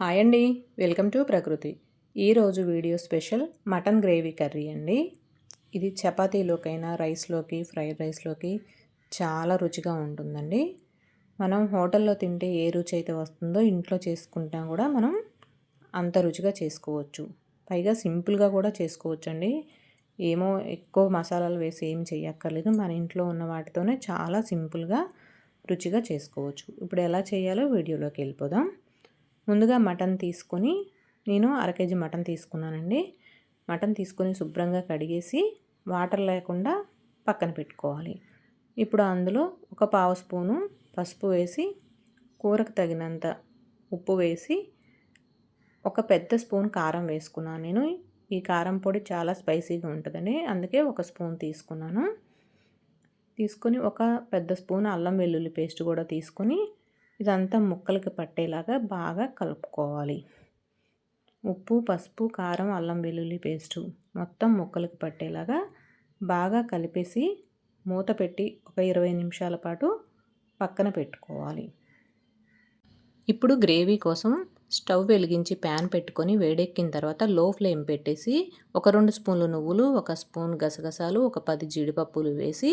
Hi అండి. Welcome to Prakruthi. ఈరోజు video special mutton gravy curry అండి. ఇది చపాతీలోకైనా రైస్లోకి ఫ్రైడ్ రైస్లోకి చాలా రుచిగా ఉంటుందండి. మనం హోటల్లో తింటే ఏ రుచి అయితే వస్తుందో ఇంట్లో చేసుకుంటా కూడా మనం అంత రుచిగా చేసుకోవచ్చు. పైగా సింపుల్గా కూడా చేసుకోవచ్చు అండి ఏమో ఎక్కువ మసాలాలు వేసి ఏం చేయక్కర్లేదు మన ఇంట్లో ఉన్న వాటితోనే చాలా సింపుల్గా రుచిగా చేసుకోవచ్చు. ఇప్పుడు ఎలా చేయాలో వీడియోలోకి వెళ్ళిపోదాం. ముందుగా మటన్ తీసుకొని నేను అర కేజీ మటన్ తీసుకున్నానండి. మటన్ తీసుకొని శుభ్రంగా కడిగేసి వాటర్ లేకుండా పక్కన పెట్టుకోవాలి. ఇప్పుడు అందులో ఒక పావు స్పూను పసుపు వేసి కూరకు తగినంత ఉప్పు వేసి ఒక పెద్ద స్పూన్ కారం వేసుకున్నాను నేను. ఈ కారం పొడి చాలా స్పైసీగా ఉంటుందండి. అందుకే ఒక స్పూన్ తీసుకున్నాను. తీసుకొని ఒక పెద్ద స్పూన్ అల్లం వెల్లుల్లి పేస్ట్ కూడా తీసుకొని ఇదంతా ముక్కలకి పట్టేలాగా బాగా కలుపుకోవాలి. ఉప్పు పసుపు కారం అల్లం వెల్లుల్లి పేస్టు మొత్తం ముక్కలకి పట్టేలాగా బాగా కలిపేసి మూత పెట్టి ఒక ఇరవై నిమిషాల పాటు పక్కన పెట్టుకోవాలి. ఇప్పుడు గ్రేవీ కోసం స్టవ్ వెలిగించి ప్యాన్ పెట్టుకొని వేడెక్కిన తర్వాత లో ఫ్లేమ్ పెట్టేసి ఒక రెండు స్పూన్లు నువ్వులు ఒక స్పూన్ గసగసాలు ఒక పది జీడిపప్పులు వేసి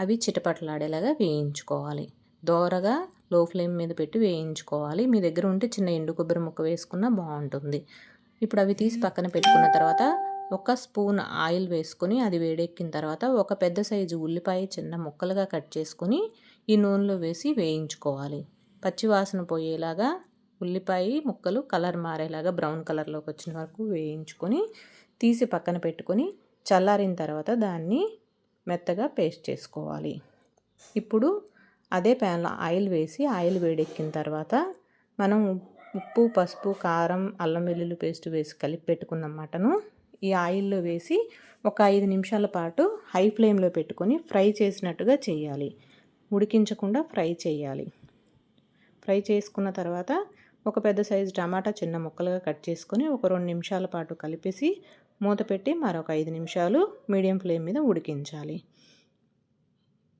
అవి చిటపటలాడేలాగా వేయించుకోవాలి. దోరగా లో ఫ్లేమ్ మీద పెట్టి వేయించుకోవాలి. మీ దగ్గర ఉంటే చిన్న ఎండు కొబ్బరి ముక్క వేసుకున్నా బాగుంటుంది. ఇప్పుడు అవి తీసి పక్కన పెట్టుకున్న తర్వాత ఒక స్పూన్ ఆయిల్ వేసుకొని అది వేడెక్కిన తర్వాత ఒక పెద్ద సైజు ఉల్లిపాయ చిన్న ముక్కలుగా కట్ చేసుకొని ఈ నూనెలో వేసి వేయించుకోవాలి. పచ్చివాసన పోయేలాగా ఉల్లిపాయ ముక్కలు కలర్ మారేలాగా బ్రౌన్ కలర్లోకి వచ్చిన వరకు వేయించుకొని తీసి పక్కన పెట్టుకొని చల్లారిన తర్వాత దాన్ని మెత్తగా పేస్ట్ చేసుకోవాలి. ఇప్పుడు అదే ప్యాన్లో ఆయిల్ వేసి ఆయిల్ వేడెక్కిన తర్వాత మనం ఉప్పు పసుపు కారం అల్లం వెల్లుల్లి పేస్ట్ వేసి కలిపి పెట్టుకున్న మటను ఈ ఆయిల్లో వేసి ఒక ఐదు నిమిషాల పాటు హై ఫ్లేమ్లో పెట్టుకొని ఫ్రై చేసినట్టుగా చేయాలి. ఉడికించకుండా ఫ్రై చేయాలి. ఫ్రై చేసుకున్న తర్వాత ఒక పెద్ద సైజు టమాటా చిన్న ముక్కలుగా కట్ చేసుకొని ఒక రెండు నిమిషాల పాటు కలిపేసి మూత పెట్టి మరొక ఐదు నిమిషాలు మీడియం ఫ్లేమ్ మీద ఉడికించాలి.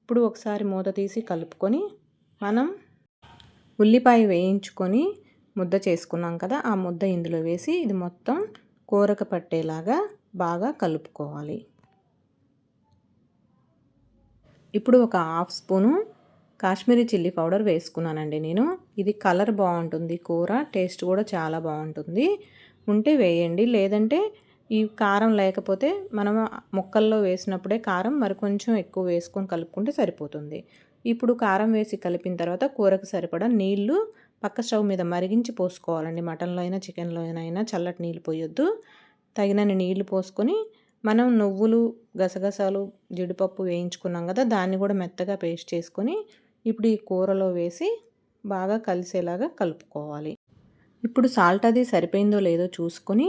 ఇప్పుడు ఒకసారి మూత తీసి కలుపుకొని మనం ఉల్లిపాయ వేయించుకొని ముద్ద చేసుకున్నాం కదా ఆ ముద్ద ఇందులో వేసి ఇది మొత్తం కూరకు పట్టేలాగా బాగా కలుపుకోవాలి. ఇప్పుడు ఒక half spoon Kashmiri chilli powder వేసుకున్నానండి నేను. ఇది కలర్ బాగుంటుంది కూర టేస్ట్ కూడా చాలా బాగుంటుంది. ఉంటే వేయండి లేదంటే ఈ కారం లేకపోతే మనం ముక్కల్లో వేసినప్పుడే కారం మరి కొంచెం ఎక్కువ వేసుకొని కలుపుకుంటే సరిపోతుంది. ఇప్పుడు కారం వేసి కలిపిన తర్వాత కూరకు సరిపడా నీళ్ళు పక్క స్టవ్ మీద మరిగించి పోసుకోవాలండి. మటన్లో అయినా చికెన్లో అయినా చల్లటి నీళ్ళు పోయొద్దు. తగినన్ని నీళ్ళు పోసుకొని మనం నువ్వులు గసగసాలు జీడిపప్పు వేయించుకున్నాం కదా దాన్ని కూడా మెత్తగా పేస్ట్ చేసుకొని ఇప్పుడు ఈ కూరలో వేసి బాగా కలిసేలాగా కలుపుకోవాలి. ఇప్పుడు సాల్ట్ అది సరిపోయిందో లేదో చూసుకొని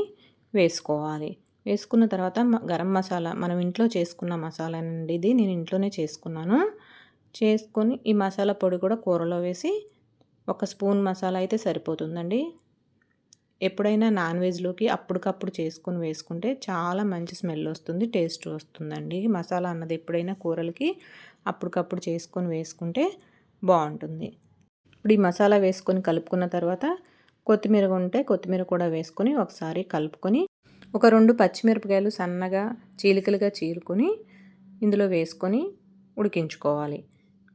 వేసుకోవాలి. వేసుకున్న తర్వాత గరం మసాలా మనం ఇంట్లో చేసుకున్న మసాలా అండి ఇది నేను ఇంట్లోనే చేసుకున్నాను. చేసుకొని ఈ మసాలా పొడి కూడా కూరలో వేసి ఒక స్పూన్ మసాలా అయితే సరిపోతుందండి. ఎప్పుడైనా నాన్ వెజ్లోకి అప్పటికప్పుడు చేసుకొని వేసుకుంటే చాలా మంచి స్మెల్ వస్తుంది టేస్ట్ వస్తుందండి. మసాలా అన్నది ఎప్పుడైనా కూరలకి అప్పటికప్పుడు చేసుకొని వేసుకుంటే బాగుంటుంది. ఇప్పుడు ఈ మసాలా వేసుకొని కలుపుకున్న తర్వాత కొత్తిమీర ఉంటే కొత్తిమీర కూడా వేసుకొని ఒకసారి కలుపుకొని ఒక రెండు పచ్చిమిరపకాయలు సన్నగా చీలికలుగా చీరుకొని ఇందులో వేసుకొని ఉడికించుకోవాలి.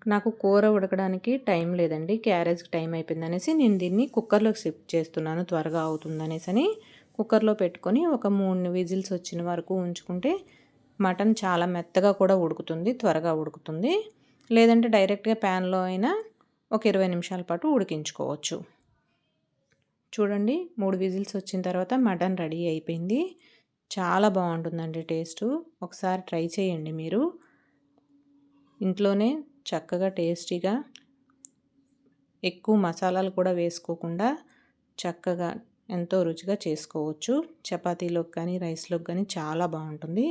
నాకు కూర ఉడకడానికి టైం లేదండి. క్యారేజ్కి టైం అయిపోయింది అనేసి నేను దీన్ని కుక్కర్లోకి షిఫ్ట్ చేస్తున్నాను త్వరగా అవుతుందనేసి అని కుక్కర్లో పెట్టుకొని ఒక మూడు విజిల్స్ వచ్చిన వరకు ఉంచుకుంటే మటన్ చాలా మెత్తగా కూడా ఉడుకుతుంది త్వరగా ఉడుకుతుంది. లేదంటే డైరెక్ట్గా ప్యాన్లో అయినా ఒక ఇరవై నిమిషాల పాటు ఉడికించుకోవచ్చు. చూడండి మూడు విజిల్స్ వచ్చిన తర్వాత మటన్ రెడీ అయిపోయింది. చాలా బాగుంటుందండి టేస్టు. ఒకసారి ట్రై చేయండి మీరు. ఇంట్లోనే చక్కగా టేస్టీగా ఎక్కువ మసాలాలు కూడా వేసుకోకుండా చక్కగా ఎంతో రుచిగా చేసుకోవచ్చు. చపాతీలోకి కానీ రైస్లోకి కానీ చాలా బాగుంటుంది.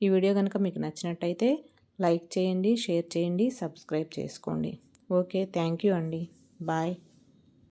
ఈ వీడియో కనుక మీకు నచ్చినట్టయితే లైక్ చేయండి షేర్ చేయండి సబ్స్క్రైబ్ చేసుకోండి. ఓకే థ్యాంక్ యూ అండి. బాయ్.